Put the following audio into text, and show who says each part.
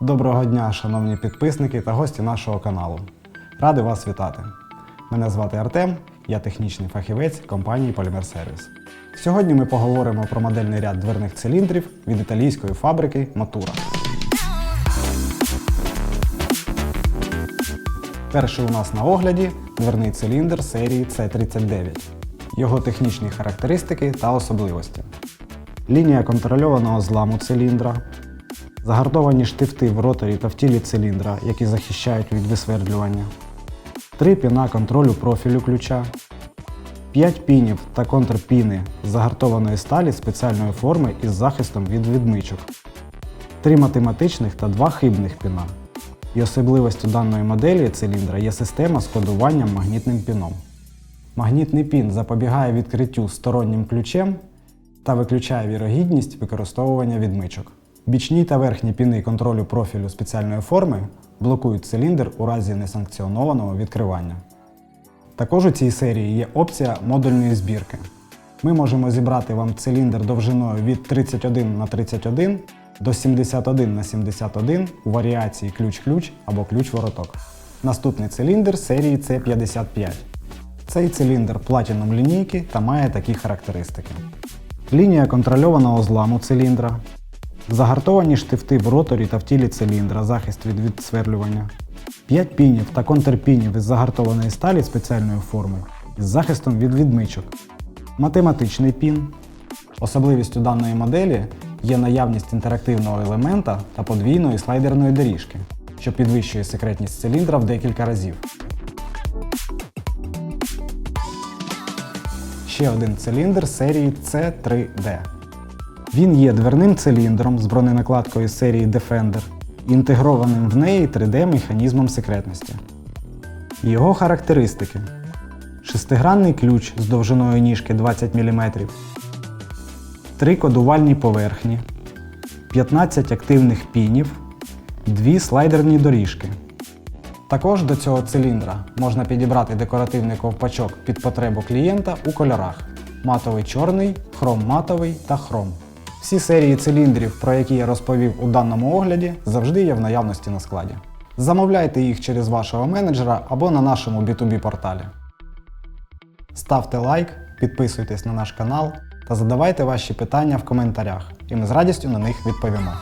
Speaker 1: Доброго дня, шановні підписники та гості нашого каналу. Радий вас вітати. Мене звати Артем, я технічний фахівець компанії Polymer Service. Сьогодні ми поговоримо про модельний ряд дверних циліндрів від італійської фабрики Matura. Перший у нас на огляді дверний циліндр серії C39. Його технічні характеристики та особливості. Лінія контрольованого зламу циліндра, загартовані штифти в роторі та в тілі циліндра, які захищають від висвердлювання, три піна контролю профілю ключа, 5 пінів та контрпіни з загартованої сталі спеціальної форми із захистом від відмичок, 3 математичних та 2 хибних піна. І особливістю даної моделі циліндра є система з кодуванням магнітним піном. Магнітний пін запобігає відкриттю стороннім ключем та виключає вірогідність використовування відмичок. Бічні та верхні піни контролю профілю спеціальної форми блокують циліндр у разі несанкціонованого відкривання. Також у цій серії є опція модульної збірки. Ми можемо зібрати вам циліндр довжиною від 31 на 31 до 71 на 71 у варіації ключ-ключ або ключ-вороток. Наступний циліндр серії C55. Цей циліндр платіном лінійки та має такі характеристики. Лінія контрольованого зламу циліндра, загартовані штифти в роторі та в тілі циліндра, захист від відсверлювання, 5 пінів та контрпінів із загартованої сталі спеціальної форми із захистом від відмичок, математичний пін. Особливістю даної моделі є наявність інтерактивного елемента та подвійної слайдерної доріжки, що підвищує секретність циліндра в декілька разів. Ще один циліндр серії C3D. Він є дверним циліндром з броненакладкою серії Defender інтегрованим в неї 3D-механізмом секретності. Його характеристики: шестигранний ключ з довжиною ніжки 20 мм, три кодувальні поверхні, 15 активних пінів, дві слайдерні доріжки. Також до цього циліндра можна підібрати декоративний ковпачок під потребу клієнта у кольорах: матовий чорний, хром матовий та хром. Всі серії циліндрів, про які я розповів у даному огляді, завжди є в наявності на складі. Замовляйте їх через вашого менеджера або на нашому B2B порталі. Ставте лайк, підписуйтесь на наш канал та задавайте ваші питання в коментарях, і ми з радістю на них відповімо.